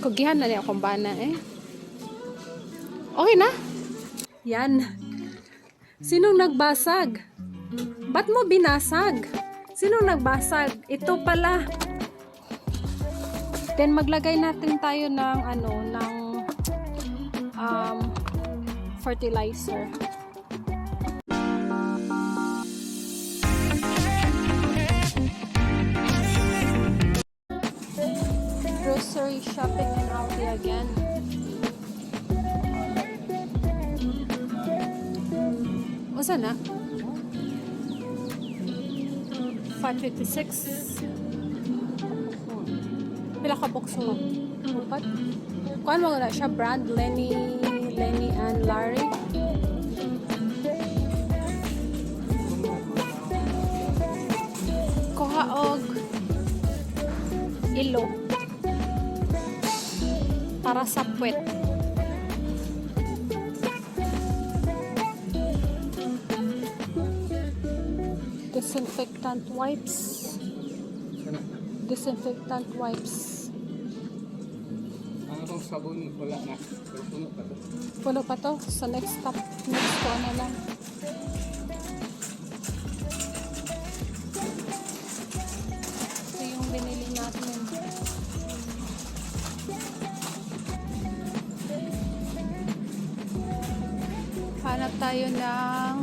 Kugihan na niya akong bana eh. Okay na? Yan. Sinong nagbasag? Ba't mo binasag? Sinong nagbasag? Ito pala. Then maglagay natin tayo ng ano, ng um, fertilizer. Grocery shopping in Aldi again. O sana? 556. Pila ka box mo? Upat? Kuan mo na siya brand Lenny Lenny and Larry. Kuha og ilo para sa puwet. Disinfectant wipes. Disinfectant wipes. Ang akong sabon, wala na. Pero puno pa to. Puno pa to. So next stop, next ko na lang. Hanap tayo ng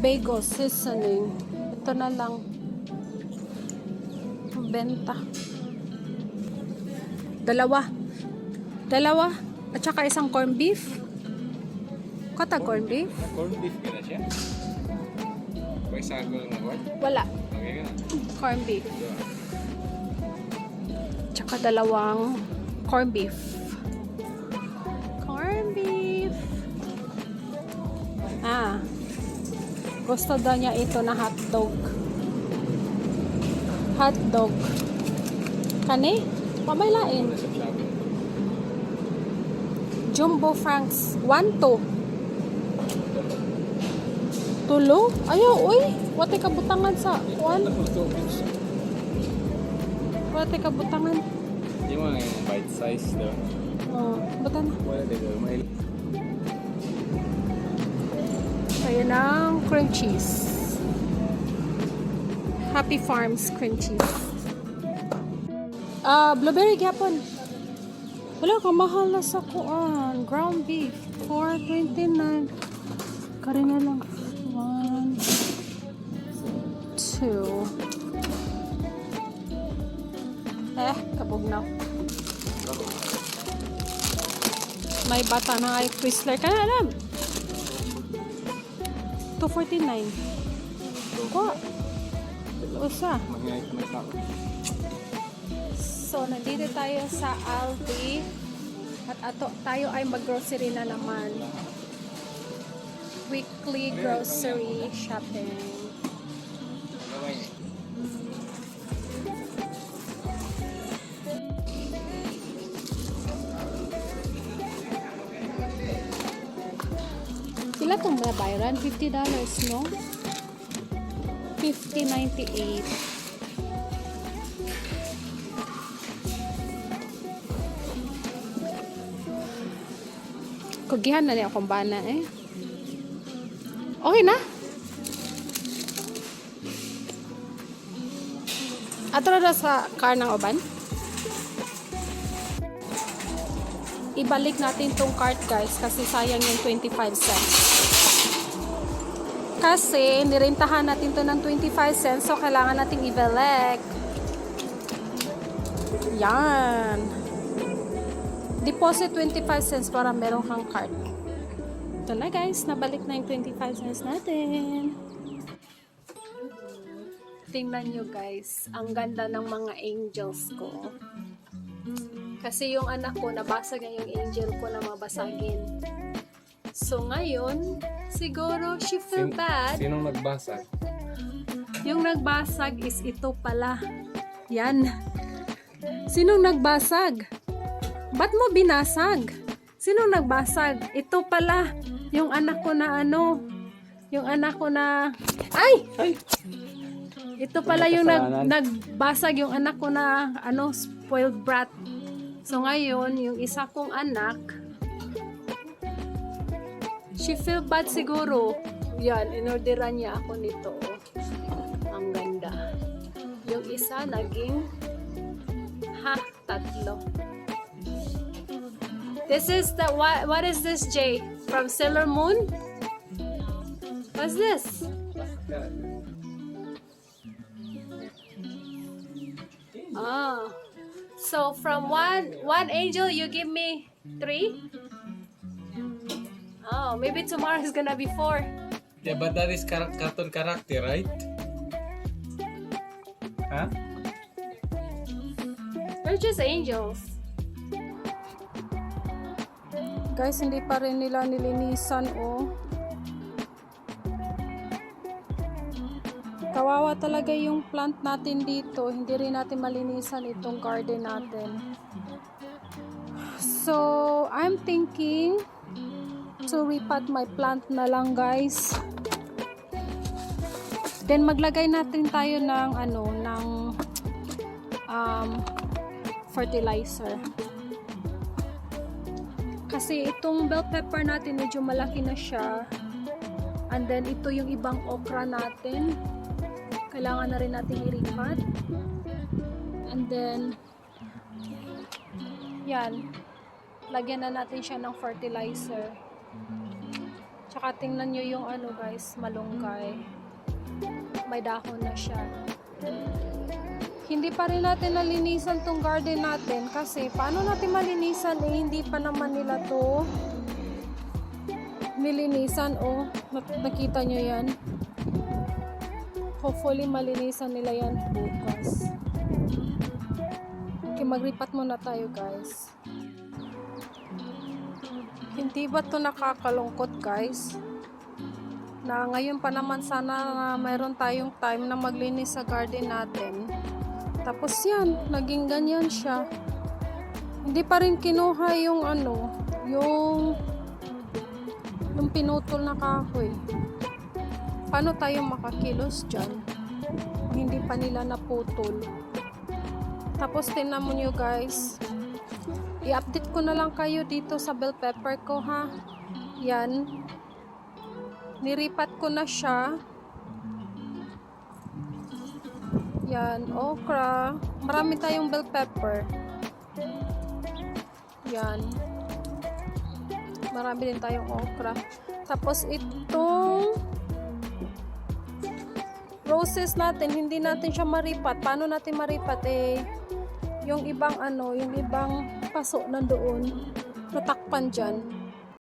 bagel seasoning. Ito na lang. Benta. Dalawa. Dalawa. At saka isang corn beef. Kata corn beef? Corn beef ka na siya? May sago na word? Wala. Okay ka. Corn beef. Tsaka dalawang corn beef. Ah. Gusto daw niya ito na hotdog. Hotdog. Kani? Shopping. Jumbo Franks. 1 to. Tulo? Ayaw, uy. Wate kabutangan sa one. Tapos to, bitch. Wate kabutangan. Yung mga bite size daw. Oh, butan na. Wala daw. May Ayan ang cream cheese. Happy Farms cream cheese. Ah, blueberry gyapon. Wala ka mahal na sa kuan. Ground beef 4.29. Kari na lang. 1 2 Eh, kabog na. May bata na ay Chrysler ka alam. 249. Kuha. Usa. So, nandito tayo sa Aldi. At ato, tayo ay mag-grocery na naman. Weekly grocery shopping. Sila itong bayaran? $50, no? 50.98. Kugihan na niya akong bana eh. Okay na? Ato na sa car ng uban? Ibalik natin tong cart guys kasi sayang yung 25 cents. Kasi nirentahan natin to ng 25 cents so kailangan nating i-belek. Yan. Deposit 25 cents para meron kang card. Ito na guys, nabalik na yung 25 cents natin. Tingnan nyo guys, ang ganda ng mga angels ko. Kasi yung anak ko, nabasag na yung angel ko na mabasagin. So ngayon, siguro she feel Sin- bad. Sinong nagbasa? Yung nagbasag is ito pala. Yan. Sinong nagbasag? Ba't mo binasag? Sinong nagbasag? Ito pala. Yung anak ko na ano. Yung anak ko na... Ay! Ay! Ito pala yung nag, nagbasag yung anak ko na ano, spoiled brat. So ngayon, yung isa kong anak, she feel bad siguro. Yan, inorderan niya ako nito. Ang ganda. Yung isa naging ha, tatlo. This is the what what is this Jay? From Sailor Moon? What's this? Ah. So from one one angel you give me three? Oh, maybe tomorrow is gonna be four. Yeah, but that is car- cartoon character, right? Huh? They're just angels. Guys, hindi pa rin nila nilinisan, oh. Kawawa talaga yung plant natin dito. Hindi rin natin malinisan itong garden natin. So, I'm thinking to repot my plant na lang, guys. Then, maglagay natin tayo ng, ano, ng um, fertilizer. Kasi itong bell pepper natin medyo malaki na siya. And then ito yung ibang okra natin. Kailangan na rin natin iripat. And then yan. Lagyan na natin siya ng fertilizer. Tsaka tingnan nyo yung ano guys, malunggay. May dahon na siya hindi pa rin natin nalinisan tong garden natin kasi paano natin malinisan eh hindi pa naman nila to nilinisan oh Nak- nakita nyo yan hopefully malinisan nila yan bukas okay magripat muna tayo guys hindi ba to nakakalungkot guys na ngayon pa naman sana na mayroon tayong time na maglinis sa garden natin tapos yan, naging ganyan siya. Hindi pa rin kinuha yung ano, yung yung pinutol na kahoy. Paano tayo makakilos dyan? Hindi pa nila naputol. Tapos tingnan mo nyo guys. I-update ko na lang kayo dito sa bell pepper ko ha. Yan. Niripat ko na siya. Yan, okra. Marami tayong bell pepper. Yan. Marami din tayong okra. Tapos itong roses natin, hindi natin siya maripat. Paano natin maripat? Eh, yung ibang ano, yung ibang paso nandoon, natakpan dyan.